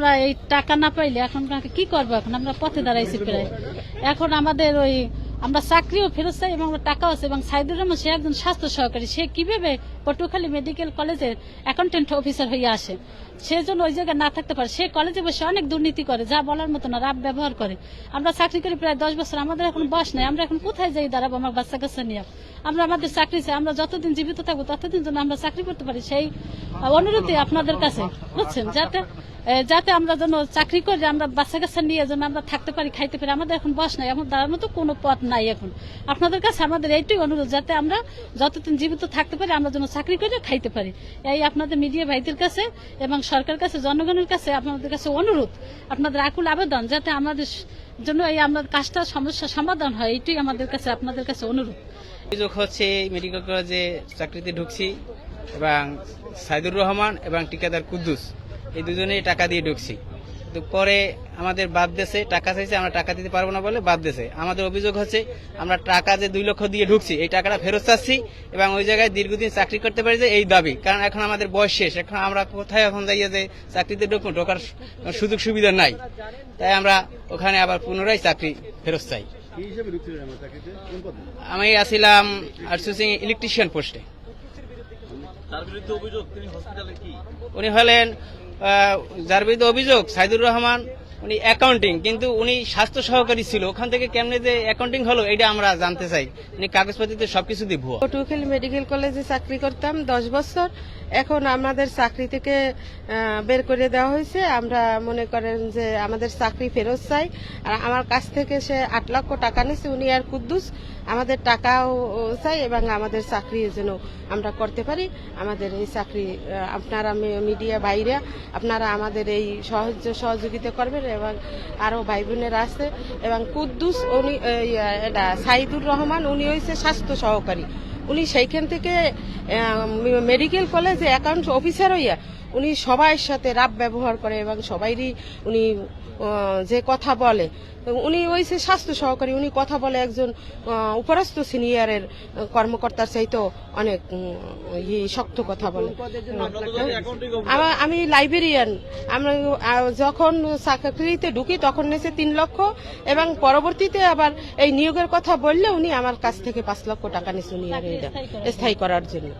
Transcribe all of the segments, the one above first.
আমরা এই টাকা না পাইলে এখন কি করব? এখন আমরা পথে দাঁড়াইছি প্রায়। এখন আমাদের ওই আমরা চাকরিও ফেরত চাই এবং টাকাও আছে এবং সাইদুর রহমান, সে একজন স্বাস্থ্য সহকারী। সে কীভাবে পটুয়াখালী মেডিকেল কলেজের অ্যাকাউন্টেন্ট অফিসার হয়ে আসে? সে জন্য ওই জায়গায় না থাকতে পারে। সে কলেজে বসে অনেক দুর্নীতি করে, যা বলার মতো না রাব ব্যবহার করে। আমরা চাকরি করি প্রায় দশ বছর, আমাদের এখন বয়স নাই। আমরা এখন কোথায় যাই দাঁড়াবো আমার বাচ্চা কাচ্চা নিয়ে? আমরা আমাদের চাকরি চাই, আমরা যতদিন জীবিত থাকব ততদিন যেন আমরা চাকরি করতে পারি। সেই অনুরোধই আপনাদের কাছে, বুঝছেন? যাতে যাতে আমরা যেন চাকরি করে, আমরা বাচ্চা কাচ্চা নিয়ে যেন আমরা থাকতে পারি, খাইতে পারি, আমাদের এখন বয়স নাই এখন দাঁড়ার মতো কোনো পথ নাই এখন। আপনাদের কাছে আমাদের এইটাই অনুরোধ, যাতে আমরা যতদিন জীবিত থাকতে পারি, আমরা যেন চাকরি করে খাইতে পারি। এই আপনাদের মিডিয়া ভাইদের কাছে এবং সরকার কাছে, জনগণের কাছে আপনাদের কাছে অনুরোধ, আপনাদের আকুল আবেদন, যাতে আমাদের জন্য এই আমাদের কাজটা সমস্যা সমাধান হয়, এইটাই আমাদের কাছে, আপনাদের কাছে অনুরোধ। অভিযোগ হচ্ছে মেডিকেল কলেজে চাকরিতে ঢুকছি এবং সাইদুর রহমান এবং টিকাদার কুদ্দুস। এই দুজনেই টাকা দিয়ে ঢুকছি। তো পরে আমাদের বাদ দেশে টাকা চাইছে আমরা টাকা দিতে পারব না বলে বাদ দেশে। আমাদের অভিযোগ হচ্ছে আমরা টাকা যে দুই লক্ষ দিয়ে ঢুকছি এই টাকাটা ফেরত চাচ্ছি এবং ওই জায়গায় দীর্ঘদিন চাকরি করতে পারি যে এই দাবি। কারণ এখন আমাদের বয়স শেষ এখন আমরা কোথায় এখন যাইয়ে যে চাকরিতে ঢুকবো ঢোকার সুযোগ সুবিধা নাই। তাই আমরা ওখানে আবার পুনরায় চাকরি ফেরত চাই। কি হিসেবে ঢুকছিলেন আমার চাকরিতে? কোন পদে? আমি আছিলাম আউটসোর্সিং ইলেকট্রিশিয়ান পোস্টে তার বিরুদ্ধে অভিযোগ তিনি হসপিটালে কি? উনি হলেন যার বিরুদ্ধে অভিযোগ সাইদুর রহমান উনি অ্যাকাউন্টিং কিন্তু উনি স্বাস্থ্য সহকারী ছিল। ওখান থেকে কেমনে যে অ্যাকাউন্টিং হলো এটা আমরা জানতে চাই। উনি কাগজপত্রিতে সবকিছু ভুয়া পটুয়াখালী মেডিকেল কলেজে চাকরি করতাম দশ বছর। এখন আমাদের চাকরি থেকে বের করে দেওয়া হয়েছে। আমরা মনে করেন যে আমাদের চাকরি ফেরত চাই। আর আমার কাছ থেকে সে আট লক্ষ টাকা নিয়েছে। উনি আর কুদ্দুস। আমাদের টাকাও চাই এবং আমাদের চাকরি যেন আমরা করতে পারি। আমাদের এই চাকরি আপনারা মিডিয়া বাইরে আপনারা আমাদের এই সাহায্য সহযোগিতা করবেন। এবং আরও ভাই বোনেরা আছে, এবং কুদ্দুস উনি এটা, সাইদুর রহমান উনি হয়েছে স্বাস্থ্য সহকারী। উনি সেইখান থেকে মেডিকেল কলেজে অ্যাকাউন্ট অফিসার হইয়া উনি সবার সাথে রাব ব্যবহার করে এবং সবাইরই উনি যে কথা বলে। উনি ওই সে স্বাস্থ্য সহকারী উনি কথা বলে একজন আহ, উপরস্থ সিনিয়রের কর্মকর্তার চাইতেও অনেক শক্ত কথা বলে। আমি লাইব্রেরিয়ান আমরা যখন চাকরিতে ঢুকি তখন নেছে তিন লক্ষ এবং পরবর্তীতে আবার এই নিয়োগের কথা বললে উনি আমার কাছ থেকে পাঁচ লক্ষ টাকা নিয়েছে উনি স্থায়ী করার জন্য।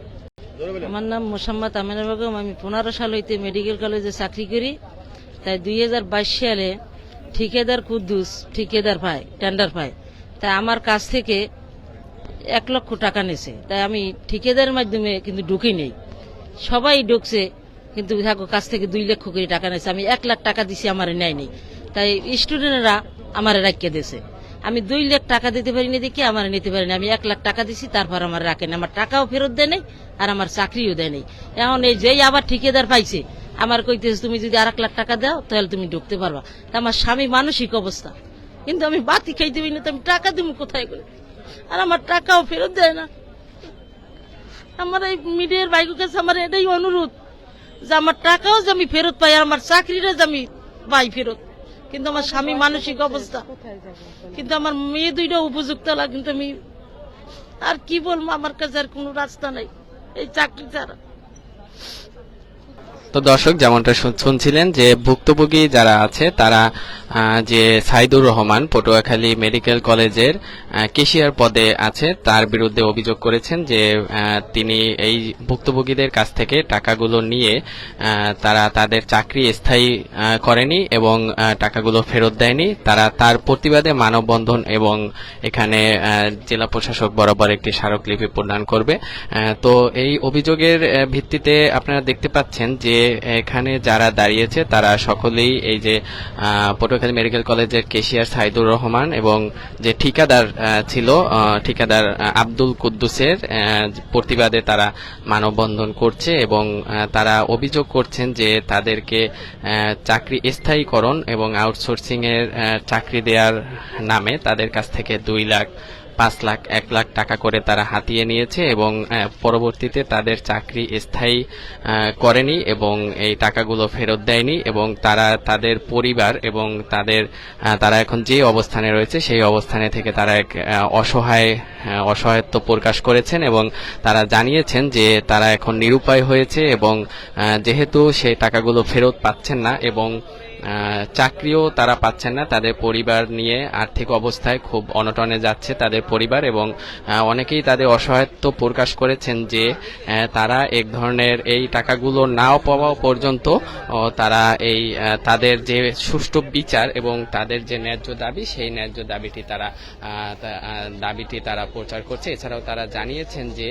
আমার নাম মোসাম্মদ আমিনা বেগম। আমি পনেরো সাল হইতে মেডিকেল কলেজে চাকরি করি। তাই দুই হাজার বাইশ সালে ঠিকাদার কুদ্দুস ঠিকাদার পায় টেন্ডার পায়। তাই আমার কাছ থেকে এক লক্ষ টাকা নিয়েছে তাই আমি ঠিকাদারের মাধ্যমে কিন্তু ঢুকি নেই। সবাই ঢুকছে, কিন্তু দেখো কাছ থেকে দুই লক্ষ করে টাকা নিয়েছে আমি এক লাখ টাকা দিছি, আমার নেয় নেই তাই স্টুডেন্টরা আমার রাখিয়ে দিয়েছে আমি দুই লাখ টাকা দিতে পারিনি দেখি, আমার নিতে পারিনি। আমি এক লাখ টাকা দিছি, তারপর আমার রাখেন আমার টাকাও ফেরত দেয় নাই, আর আমার চাকরিও দেয় নাই। এখন এই যেই আবার ঠিকাদার পাইছে, আমার কইতেছে, তুমি যদি আর লাখ টাকা দাও, তাহলে তুমি ঢুকতে পারবা। তা আমার স্বামী মানসিক অবস্থা। কিন্তু আমি বাতি খাইতে পারি না, তো আমি টাকা দিব কোথায় করে? আর আমার টাকাও ফেরত দেয় না। আমার এই মিডিয়ার বাইকের কাছে আমার এটাই অনুরোধ, যে আমার টাকাও যে আমি ফেরত পাই, আর আমার চাকরিটা যে আমি পাই ফেরত। কিন্তু আমার স্বামী মানসিক অবস্থা। কিন্তু আমার মেয়ে দুইটা উপযুক্ত কিন্তু আমি আর কি বলব, আমার কাছে আর কোনো রাস্তা নাই। এই চাকরি ছাড়া। তো দর্শক, যেমনটা শুনছিলেন যে ভুক্তভোগী যারা আছে, তারা যে সাইদুর রহমান পটুয়াখালী মেডিকেল কলেজের কেশিয়ার পদে আছে তার বিরুদ্ধে অভিযোগ করেছেন যে তিনি এই ভুক্তভোগীদের কাছ থেকে টাকাগুলো নিয়ে তারা তাদের চাকরি স্থায়ী করেনি এবং টাকাগুলো ফেরত দেয়নি। তারা তার প্রতিবাদে মানববন্ধন এবং এখানে জেলা প্রশাসক বরাবর একটি স্মারকলিপি প্রদান করবে। তো এই অভিযোগের ভিত্তিতে আপনারা দেখতে পাচ্ছেন যে এখানে যারা দাঁড়িয়েছে তারা সকলেই এই যে আহ, পটুয়াখালী মেডিকেল কলেজের কেশিয়ার সাইদুর রহমান এবং যে ঠিকাদার ছিল ঠিকাদার আব্দুল কুদ্দুসের প্রতিবাদে তারা মানববন্ধন করছে এবং তারা অভিযোগ করছেন যে তাদেরকে চাকরি স্থায়ীকরণ এবং আউটসোর্সিংয়ের চাকরি দেওয়ার নামে তাদের কাছ থেকে দুই লাখ পাঁচ লাখ, এক লাখ টাকা করে তারা হাতিয়ে নিয়েছে এবং পরবর্তীতে তাদের চাকরি স্থায়ী করেনি এবং এই টাকাগুলো ফেরত দেয়নি এবং তারা তাদের পরিবার এবং তাদের তারা এখন যে অবস্থানে রয়েছে সেই অবস্থানে থেকে তারা এক অসহায় অসহায়ত্ব প্রকাশ করেছেন এবং তারা জানিয়েছেন যে তারা এখন নিরুপায় হয়েছে এবং যেহেতু সেই টাকাগুলো ফেরত পাচ্ছেন না এবং চাকরিও তারা পাচ্ছেন না। তাদের পরিবার নিয়ে আর্থিক অবস্থায় খুব অনটনে যাচ্ছে তাদের পরিবার এবং অনেকেই তাদের অসহায়ত্ব প্রকাশ করেছেন যে তারা এক ধরনের এই টাকাগুলো নাও পাওয়া পর্যন্ত তারা এই তাদের যে সুষ্ঠু বিচার এবং তাদের যে ন্যায্য দাবি, সেই ন্যায্য দাবিটি তারা দাবিটি তারা প্রচার করছে। এছাড়াও তারা জানিয়েছেন যে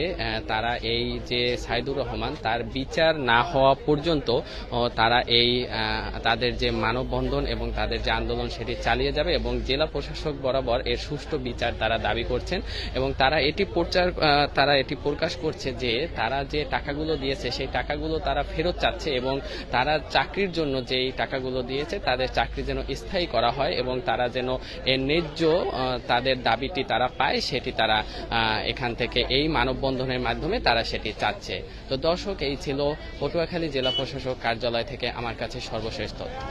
তারা এই যে সাইদুর রহমান, তার বিচার না হওয়া পর্যন্ত তারা এই তাদের যে মানববন্ধন এবং তাদের যে আন্দোলন সেটি চালিয়ে যাবে এবং জেলা প্রশাসক বরাবর এর সুষ্ঠু বিচার তারা দাবি করছেন এবং তারা এটি প্রচার তারা এটি প্রকাশ করছে যে তারা যে টাকাগুলো দিয়েছে সেই টাকাগুলো তারা ফেরত চাচ্ছে এবং তারা চাকরির জন্য যেই টাকাগুলো দিয়েছে তাদের চাকরি যেন স্থায়ী করা হয় এবং তারা যেন এর ন্যায্য তাদের দাবিটি তারা পায় সেটি তারা এখান থেকে এই মানববন্ধনের মাধ্যমে তারা সেটি চাচ্ছে। তো দর্শক, এই ছিল পটুয়াখালী জেলা প্রশাসক কার্যালয় থেকে আমার কাছে সর্বশেষ তথ্য।